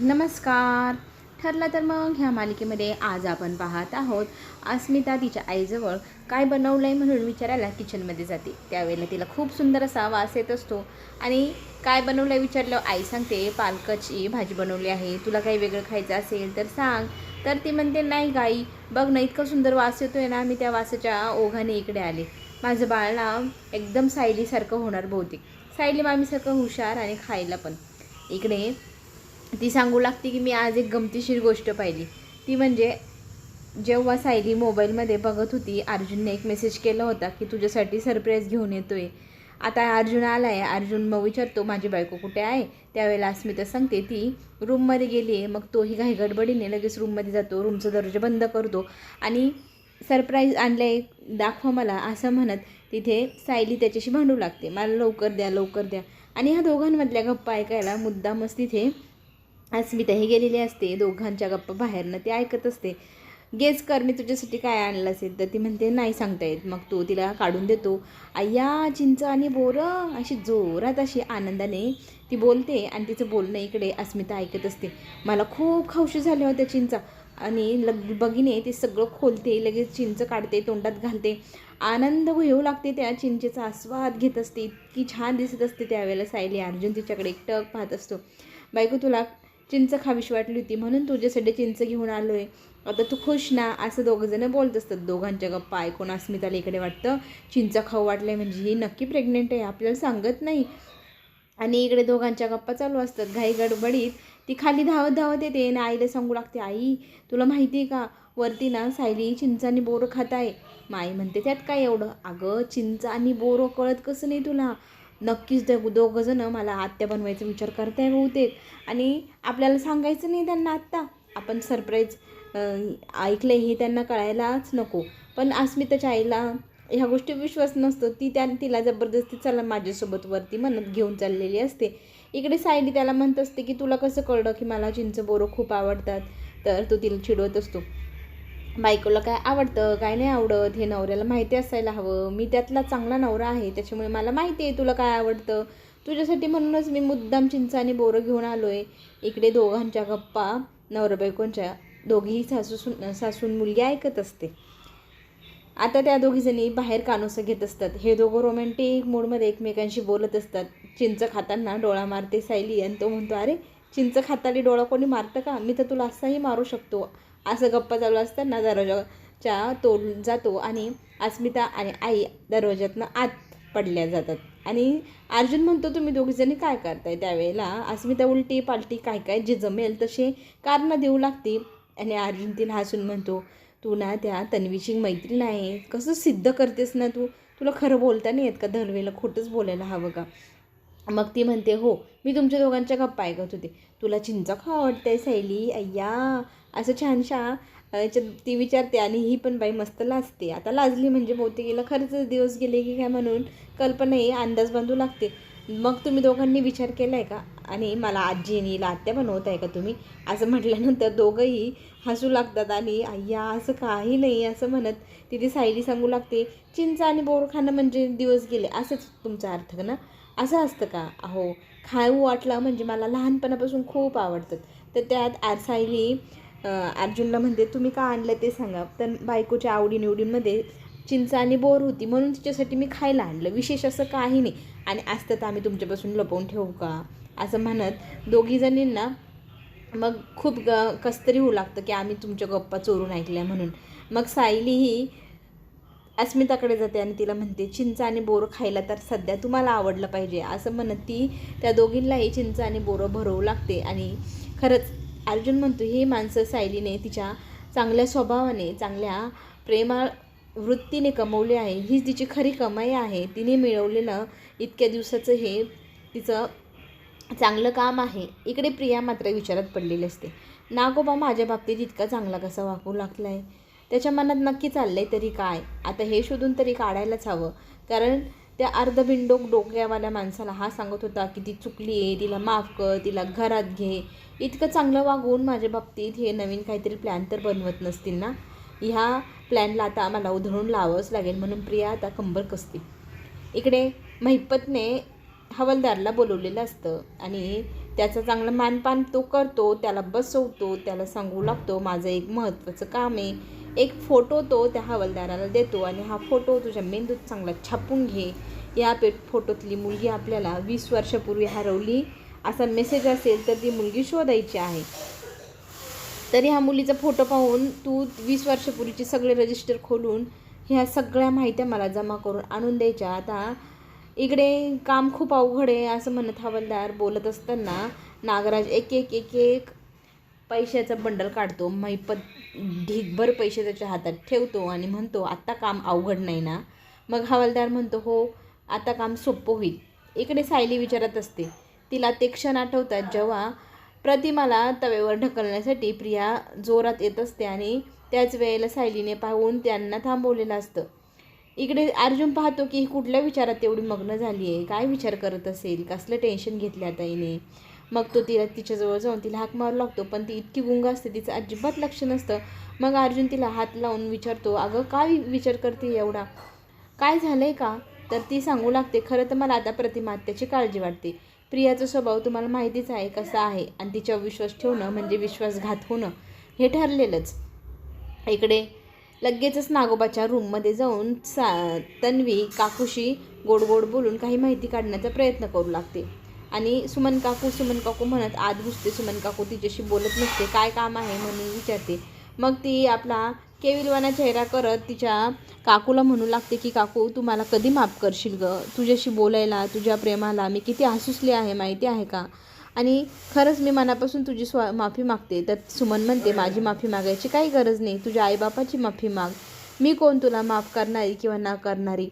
नमस्कार. ठरलं तर मग ह्या मालिकेमध्ये आज आपण पाहत आहोत अस्मिता तिच्या आईजवळ काय बनवलं आहे म्हणून विचारायला किचनमध्ये जाते. त्यावेळेला तिला खूप सुंदर असा वास येत असतो. आणि काय बनवलं आहे विचारलं आई सांगते पालकाची भाजी बनवली आहे तुला काही वेगळं खायचं असेल तर सांग. तर ती म्हणते नाही गाई बघ ना इतकं सुंदर वास येतो आहे ना मी त्या वासाच्या ओघाने इकडे आले. माझं बाळ ना एकदम सायलीसारखं होणार बहुतेक. सायली मामीसारखं हुशार आणि खायला पण. इकडे ती सांगू लागते की मी आज एक गमतीशीर गोष्ट पाहिली. ती म्हणजे जेव्हा सायली मोबाईलमध्ये बघत होती अर्जुनने एक मेसेज केला होता की तुझ्यासाठी सरप्राईज घेऊन येतोय. आता अर्जुन आला आहे अर्जुन मग विचारतो माझी बायको कुठे आहे? त्यावेळेला अस्मिता सांगते ती रूममध्ये गेली आहे. मग तोही काही गडबडीने लगेच रूममध्ये जातो. रूमचा दर्जा बंद करतो आणि सरप्राईज आणलं आहे दाखवा मला असं म्हणत तिथे सायली त्याच्याशी भांडू लागते. मला लवकर द्या लवकर द्या. आणि ह्या दोघांमधल्या गप्पा ऐकायला मुद्दामच तिथे अस्मिताही गेलेली असते दोघांच्या गप्पा बाहेरनं ती ऐकत असते. गेस कर मी तुझ्यासाठी काय आणलं असेल? तर ती म्हणते नाही सांगता येत मग तो तिला काढून देतो. अय्या चिंच आणि बोरं. अशी जोरात अशी आनंदाने ती बोलते आणि तिचं बोलणं इकडे अस्मिता ऐकत असते. मला खूप खावशी झाल्या होत्या चिंचा. आणि लग बघीने ते सगळं खोलते लगेच चिंच काढते तोंडात घालते. आनंद घेऊ लागते त्या चिंचेचा आस्वाद घेत असते. इतकी छान दिसत असते त्यावेळेला सायली. अर्जुन तिच्याकडे एकटक पाहत असतो. बायको तुला चिंच खावीशी वाटली होती. म्हणून तुझ्यासाठी चिंच घेऊन आलो आहे आता तू खुश ना? असं दोघंजणं बोलत असतात. दोघांच्या गप्पा ऐकून अस्मिताला इकडे वाटतं. चिंच खाऊ वाटलं आहे म्हणजे ही नक्की प्रेग्नेंट आहे आपल्याला सांगत नाही. आणि इकडे दोघांच्या गप्पा चालू असतात. घाई गडबडीत. ती खाली धावत धावत येते. आणि आईला सांगू लागते आई तुला माहिती आहे का? वरती ना सायली चिंच आणि बोरं खात आहे. माई म्हणते त्यात काय एवढं? अगं चिंच आणि बोरं कळत कसं नाही तुला? नक्कीच ते दोघंजणं मला आत्या बनवायचा विचार करताय बहुतेक. आणि आपल्याला सांगायचं नाही त्यांना आत्ता. आपण सरप्राईज ऐकलं हे त्यांना कळायलाच नको. पण अस्मिताच्या आईला ह्या गोष्टी विश्वास नसतो. ती त्या तिला जबरदस्ती चला माझ्यासोबत वरती म्हणत घेऊन चाललेली असते. इकडे सायली त्याला म्हणत असते की तुला कसं कळलं की मला चिंच बोरं खूप आवडतात? तर तो तिला चिडवत असतो. बायकोला काय आवडतं काय नाही आवडत हे नवऱ्याला माहिती असायला हवं. मी त्यातला चांगला नवरा आहे त्याच्यामुळे मला माहिती आहे तुला काय आवडतं. तुझ्यासाठी म्हणूनच मी मुद्दाम चिंचाने आणि बोरं घेऊन आलो आहे इकडे दोघांच्या गप्पा नवरा बायकोंच्या दोघीही सासूसून सासून मुलगी ऐकत असते. आता त्या दोघीजणी बाहेर कानोसं घेत असतात. हे दोघं रोमॅन्टिक मूडमध्ये एकमेकांशी बोलत असतात. चिंच खाताना डोळा मारते सायली आणि तो म्हणतो अरे चिंच खाताली डोळा कोणी मारतं का? मी तर तुला असाही मारू शकतो. असं गप्पा चालू असताना दरवाजाच्या तोड जातो आणि अस्मिता आणि आई दरवाजातनं आत पडल्या जातात. आणि अर्जुन म्हणतो तुम्ही दोघीजणी काय करताय त्यावेळेला? अस्मिता उलटी पालटी काय काय जे जमेल तसे कारणं देऊ लागते. आणि अर्जुन तिला हसून म्हणतो तू ना त्या तन्वीची मैत्रीण आहे कसं सिद्ध करतेस ना तू? तुला खरं बोलता नाही येत का? दरवेळेला खोटंच बोलायला हवं का? मग ती म्हणते हो मी तुमच्या दोघांच्या गप्पा ऐकत होते. तुला चिंचा खाऊ आहे सायली? अय्या असं छानशा याच्यात ती विचारते आणि ही पण बाई मस्त लाजते. आता लाजली म्हणजे बहुतेकीला खरंच दिवस गेले की काय म्हणून कल्पना ही अंदाज बांधू लागते. मग तुम्ही दोघांनी विचार केला आहे का? आणि मला आजीनी आणि आत्या बनवत आहे का तुम्ही? असं म्हटल्यानंतर दोघंही हसू लागतात आणि अय्या असं काही नाही असं म्हणत तिथे सायली सांगू लागते चिंच आणि बोर खाणं म्हणजे दिवस गेले असंच तुमचा अर्थ ना? असं असतं का? अहो खाऊ वाटलं म्हणजे मला लहानपणापासून खूप आवडतात तर त्यात आर सायली अर्जुनला म्हणते तुम्ही का आणलं ते सांगा. तर बायकोच्या आवडीनिवडींमध्ये चिंच आणि बोर होती म्हणून तिच्यासाठी मी खायला आणलं. विशेष असं काही नाही. आणि असतं तर आम्ही तुमच्यापासून लपवून ठेवू का? असं म्हणत दोघीजणींना मग खूप ग कस्तरी होऊ लागतं की आम्ही तुमच्या गप्पा चोरून ऐकल्या म्हणून. मग सायली ही अस्मिताकडे जाते आणि तिला म्हणते चिंच आणि बोरं खायला तर सध्या तुम्हाला आवडलं पाहिजे. असं म्हणत ती त्या दोघींनाही चिंच आणि बोरं भरवू लागते. आणि खरंच अर्जुन म्हणतो ही माणसं सायलीने तिच्या चांगल्या स्वभावाने चांगल्या प्रेमा वृत्तीने कमवली आहे. हीच तिची खरी कमाई आहे. तिने मिळवलेलं इतक्या दिवसाचं हे तिचं चांगलं काम आहे. इकडे प्रिया मात्र विचारात पडलेली असते. नागोबा माझ्या बाबतीत इतका चांगला कसा वागू लागला आहे त्याच्या मनात नक्की चाललं आहे तरी काय? आता हे शोधून तरी काढायलाच हवं. कारण त्या अर्धबिंडोक डोक्यावाल्या माणसाला हा सांगत होता की ती चुकली आहे तिला माफ कर तिला घरात घे. इतकं चांगलं वागवून माझ्या बाबतीत हे नवीन काहीतरी प्लॅन तर बनवत नसतील ना? ह्या प्लॅनला आता आम्हाला उधळून लावावंच लागेल म्हणून प्रिया आता कंबर कसते. इकडे महिपतने हवालदारला बोलवलेलं असतं आणि त्याचं चांगलं मानपान तो करतो त्याला बसवतो त्याला सांगू लागतो माझं एक महत्त्वाचं काम आहे एक फोटो तो त्या हवालदाराला देतो आणि हा फोटो तुझ्या मेंदूत चांगला छापून घे. या पे फोटोतली मुलगी आपल्याला वीस वर्षापूर्वी हरवली. असा मेसेज असेल तर ती मुलगी शोधायची आहे. तरी ह्या मुलीचा फोटो पाहून तू वीस वर्षापूर्वीचे सगळे रजिस्टर खोलून ह्या सगळ्या माहित्या मला जमा करून आणून द्यायच्या. आता इकडे काम खूप अवघड आहे असं म्हणत हवालदार बोलत असताना नागराज एक एक एक एक पैशाचं बंडल काढतो मैपत ढीगभर पैसे त्याच्या हातात ठेवतो आणि म्हणतो आत्ता काम अवघड नाही ना. मग हवालदार म्हणतो हो आता काम सोपं होईल. इकडे सायली विचारत असते. तिला ते क्षण आठवतात जेव्हा प्रतिमाला तव्यावर ढकलण्यासाठी प्रिया जोरात येत असते आणि त्याच वेळेला सायलीने पाहून त्यांना थांबवलेलं असतं. इकडे अर्जुन पाहतो की कुठल्या विचारात एवढी मग्न झाली आहे काय विचार करत असेल? कसलं टेन्शन घेतलं आता मग तो तिला तिच्याजवळ जाऊन तिला हाक मारू लागतो. पण ती इतकी गुंग असते तिचं अजिबात लक्ष नसतं. मग अर्जुन तिला हात लावून विचारतो अगं काय विचार करते एवढा? काय झालं आहे का? तर ती सांगू लागते खरं तर मला आता प्रतिमा त्याची काळजी वाटते. प्रियाचा स्वभाव तुम्हाला माहितीच आहे कसा आहे. आणि तिच्यावर विश्वास ठेवणं म्हणजे विश्वासघात होणं. हे ठरलेलंच. इकडे लगेचच नागोबाच्या रूममध्ये जाऊन सा तन्वी काकूशी गोड गोड बोलून काही माहिती काढण्याचा प्रयत्न करू लागते. आणि सुमन काकू सुमन काकू म्हणत आत घुसते सुमन काकू तिच्याशी बोलत नसते. काय काम आहे? म्हणून विचारते. मग ती आपला केविलवाना चेहरा करत तिच्या काकूला म्हणू लागते की काकू तू मला कधी माफ करशील ग? तुझ्याशी बोलायला तुझ्या प्रेमाला मी किती हसूसली आहे माहिती आहे का? आणि खरंच मी मनापासून तुझी स्व माफी मागते. तर सुमन म्हणते माझी माफी मागायची काही गरज नाही. तुझ्या आईबापाची माफी माग. मी कोण तुला माफ करणारी किंवा ना करणारी?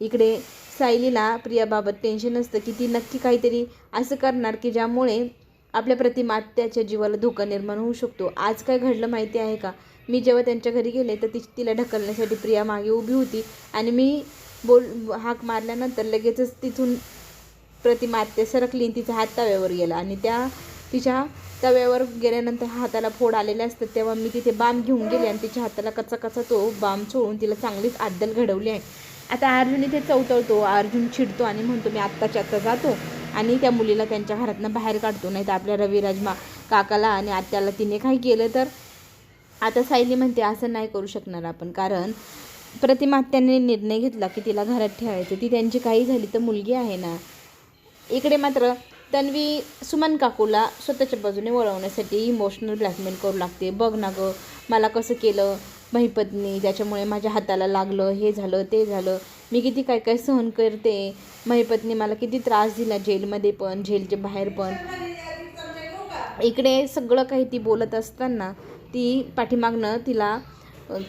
इकडे सायलीला प्रियाबाबत टेन्शन असतं की ती नक्की काहीतरी असं करणार की ज्यामुळे आपल्या प्रतिमा त्याच्या जीवाला धोका निर्माण होऊ शकतो. आज काय घडलं माहिती आहे का? मी जेव्हा त्यांच्या घरी गेले तर ती तिला ढकलण्यासाठी प्रिया मागे उभी होती आणि मी बोल हाक मारल्यानंतर लगेचच तिथून प्रतिमा आत्या सरकली आणि तिचा हात तव्यावर गेला आणि त्या तिच्या तव्यावर गेल्यानंतर हाताला फोड आलेले असतात. तेव्हा मी तिथे बाम घेऊन गेले आणि तिच्या हाताला कचा कचा तो बाम चोळून तिला चांगलीच आद्दल घडवली आहे. आता अर्जुन इथे चवतळतो अर्जुन चिडतो आणि म्हणतो मी आत्ताच्या आत्ता जातो. आणि त्या मुलीला त्यांच्या घरातनं बाहेर काढतो. नाही तर आपल्या रविराजमा काकाला आणि आत्याला तिने काही केलं तर? आता सायली म्हणते असं नाही करू शकणार आपण. कारण प्रतिमा आत्याने निर्णय घेतला की तिला घरात ठेवायचं. ती त्यांची काही झाली तर मुलगी आहे ना. इकडे मात्र तन्वी सुमन काकूला स्वतःच्या बाजूने वळवण्यासाठी इमोशनल ब्लॅकमेल करू लागते. बघ ना गं मला कसं केलं? महिपत्नी त्याच्यामुळे माझ्या हाताला लागलं हे झालं ते झालं. मी किती काय काय सहन करते. महिपत्नी मला किती त्रास दिला जेलमध्ये पण जेलच्या बाहेर पण. इकडे सगळं काही ती बोलत असताना ती पाठीमागनं तिला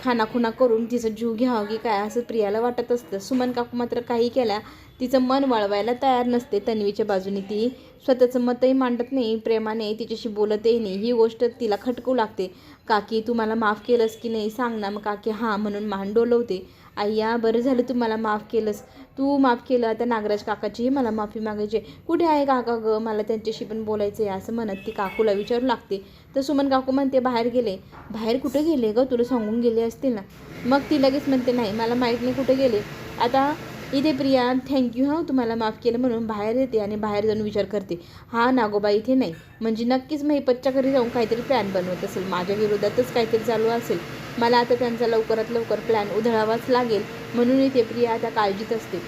खानाखुना करून तिचा जीव घ्यावा की काय असं प्रियाला वाटत असतं. सुमन काकू मात्र काही केल्या तिचं मन वळवायला तयार नसते तन्वीच्या बाजूने ती. स्वतःचं मतही मांडत नाही प्रेमाने तिच्याशी बोलतही नाही. ही गोष्ट तिला खटकू लागते. काकी तू मला माफ केलंस की नाही? सांग ना मग काकी हां म्हणून मान डोलवते. आय्या बरं झालं तू मला माफ केलंस. तू माफ केलं आता नागराज काकाचीही मला माफी मागायची कुठे आहे काका ग? मला त्यांच्याशी पण बोलायचं आहे असं म्हणत ती काकूला विचारू लागते. तर सुमन काकू म्हणते बाहेर गेले. बाहेर कुठे गेले ग? तुला सांगून गेले असतील ना. मग ती लगेच म्हणते नाही मला माहीत नाही कुठे गेले. आता इथे प्रिया थँक्यू हां तुम्हाला माफ केलं म्हणून बाहेर येते आणि बाहेर जाऊन विचार करते. हा नागोबा इथे नाही. म्हणजे नक्कीच महिपतच्या घरी जाऊन काहीतरी प्लॅन बनवत असेल. माझ्या विरोधातच काहीतरी चालू असेल. मला आता त्यांचा लवकरात लवकर प्लॅन उधळावाच लागेल. म्हणून इथे प्रिया आता काळजीत असते.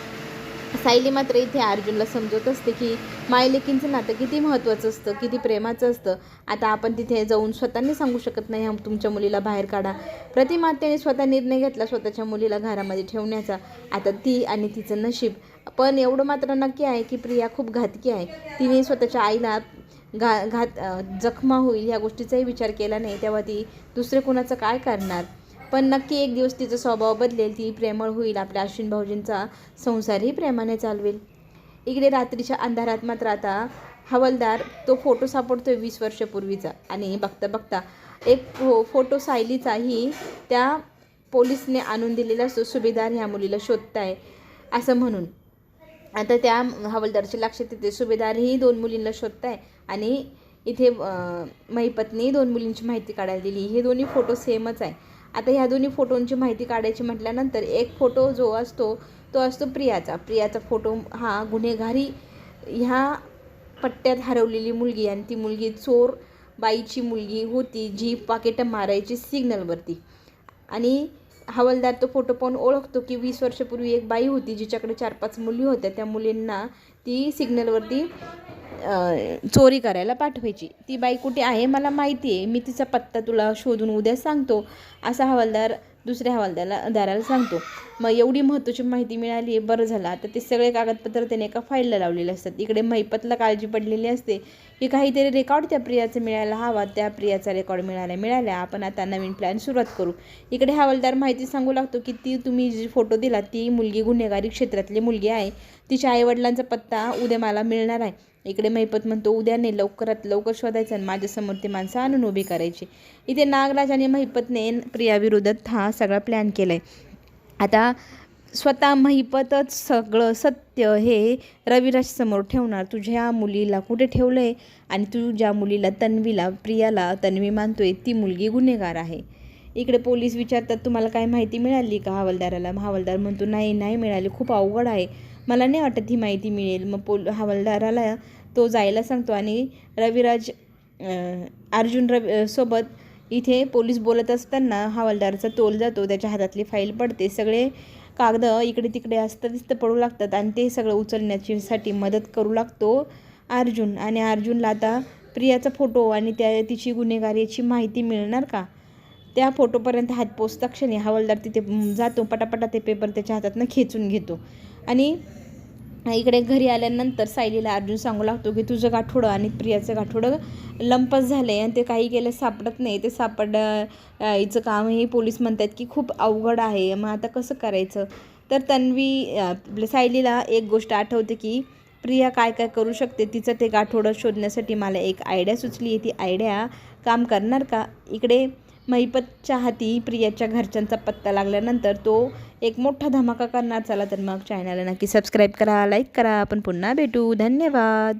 सायली मात्र इथे अर्जुनला समजत असते की मायलेकींचं नातं किती महत्त्वाचं असतं किती प्रेमाचं असतं. आता आपण तिथे जाऊन स्वतःने सांगू शकत नाही हम तुमच्या मुलीला बाहेर काढा. प्रतिमात्याने स्वतः निर्णय घेतला स्वतःच्या मुलीला घरामध्ये ठेवण्याचा. आता ती आणि तिचं नशीब. पण एवढं मात्र नक्की आहे की प्रिया खूप घातकी आहे. तिने स्वतःच्या आईला घा घात जखमा होईल ह्या गोष्टीचाही विचार केला नाही तेव्हा ती दुसरे कोणाचं काय करणार? पण नक्की एक दिवस तिचा स्वभाव बदलेल ती प्रेमळ होईल आपल्या अश्विन भाऊजींचा संसारही प्रेमाने चालवेल. इकडे रात्रीच्या अंधारात मात्र आता हवालदार तो फोटो सापडतोय वीस वर्षापूर्वीचा आणि बघता बघता एक फो फोटो सायलीचाही त्या पोलिसने आणून दिलेला असतो सुभेदार ह्या मुलीला शोधताय असं म्हणून. आता त्या हवालदारच्या लक्षात येते सुभेदारही दोन मुलींना शोधताय आणि इथे महिपत्नी दोन मुलींची माहिती काढायला दिली. हे दोन्ही फोटो सेमच आहे. आता ह्या दोन्ही फोटोंची माहिती काढायची म्हटल्यानंतर एक फोटो जो असतो तो असतो प्रियाचा. प्रियाचा फोटो हा गुन्हेगारी ह्या पट्ट्यात हरवलेली मुलगी आणि ती मुलगी चोर बाईची मुलगी होती जी पाकिटं मारायची सिग्नलवरती आणि हवालदार तो फोटो पाहून ओळखतो की वीस वर्षापूर्वी एक बाई होती जिच्याकडे चार पाच मुली होत्या. त्या मुलींना ती सिग्नलवरती चोरी करायला पाठवायची. ती बाई कुठे आहे मला माहिती आहे मी तिचा पत्ता तुला शोधून उद्या सांगतो. असा हवालदार दुसऱ्या हवालदाराला दाराला सांगतो. मग एवढी महत्त्वाची माहिती मिळाली आहे बरं झालं. आता ते सगळे कागदपत्र त्याने एका फाईलला लावलेले असतात. इकडे महिपतला काळजी पडलेली असते. की काहीतरी रेकॉर्ड त्या प्रियाचं मिळायला हवा. त्या प्रियाचा रेकॉर्ड मिळाला मिळाल्या. आपण आता नवीन प्लॅन सुरुवात करू. इकडे हवालदार माहिती सांगू लागतो की ती तुम्ही जी फोटो दिला ती मुलगी गुन्हेगारी क्षेत्रातली मुलगी आहे. तिच्या आईवडिलांचा पत्ता उद्या मला मिळणार आहे. इकडे महिपत म्हणतो उद्याने लवकरात लवकर शोधायचं आणि माझ्यासमोर ते माणसं आणून उभी करायची. इथे नागराज आणि महिपतने प्रियाविरोधात हा सगळा प्लॅन केला आहे आता स्वतः महिपतच सगळं सत्य हे रविराजसमोर ठेवणार. तुझ्या मुलीला कुठे ठेवलं आहे आणि तू ज्या मुलीला तन्वीला प्रियाला तन्वी मानतोय ती मुलगी गुन्हेगार आहे. इकडे पोलीस विचारतात तुम्हाला काय माहिती मिळाली का हवालदाराला? हवालदार म्हणतो नाही नाही मिळाली खूप अवघड आहे. मला नाही वाटत ही माहिती मिळेल. मग पोल हवालदाराला तो जायला सांगतो आणि रविराज अर्जुन रवि सोबत इथे पोलीस बोलत असताना हवालदारचा तोल जातो त्याच्या हातातली फाईल पडते. सगळे कागद इकडे तिकडे असतं पडू लागतात आणि ते सगळं उचलण्याची साठी मदत करू लागतो अर्जुन. आणि अर्जुनला आता प्रियाचा फोटो आणि त्या तिची गुन्हेगारीची माहिती मिळणार का? त्या फोटोपर्यंत हात पोचता क्षणी हवालदार तिथे जातो पटापटा ते पेपर त्याच्या हातातनं खेचून घेतो. आणि इकडे घरी आल्यानंतर सायलीला अर्जुन सांगू लागतो की तुझं गाठोडं आणि प्रियाचं गाठोडं लंपस झालं आहे आणि ते काही केलं सापडत नाही. ते सापड हिचं काम हे पोलीस म्हणतात की खूप अवघड आहे. मग आता कसं करायचं? तर तन्वी आपल्या सायलीला एक गोष्ट आठवते की प्रिया काय काय करू शकते? तिचं ते गाठोडं शोधण्यासाठी मला एक आयडिया सुचली आहे ती आयडिया काम करणार का? इकडे महिपत चाहती प्रियाच्या घरच्यांचा पत्ता लागल्यानंतर तो एक मोठा धमाका करणार. चला तर मग चॅनलला नक्की सबस्क्राईब करा लाईक करा. आपण पुन्हा भेटू. धन्यवाद.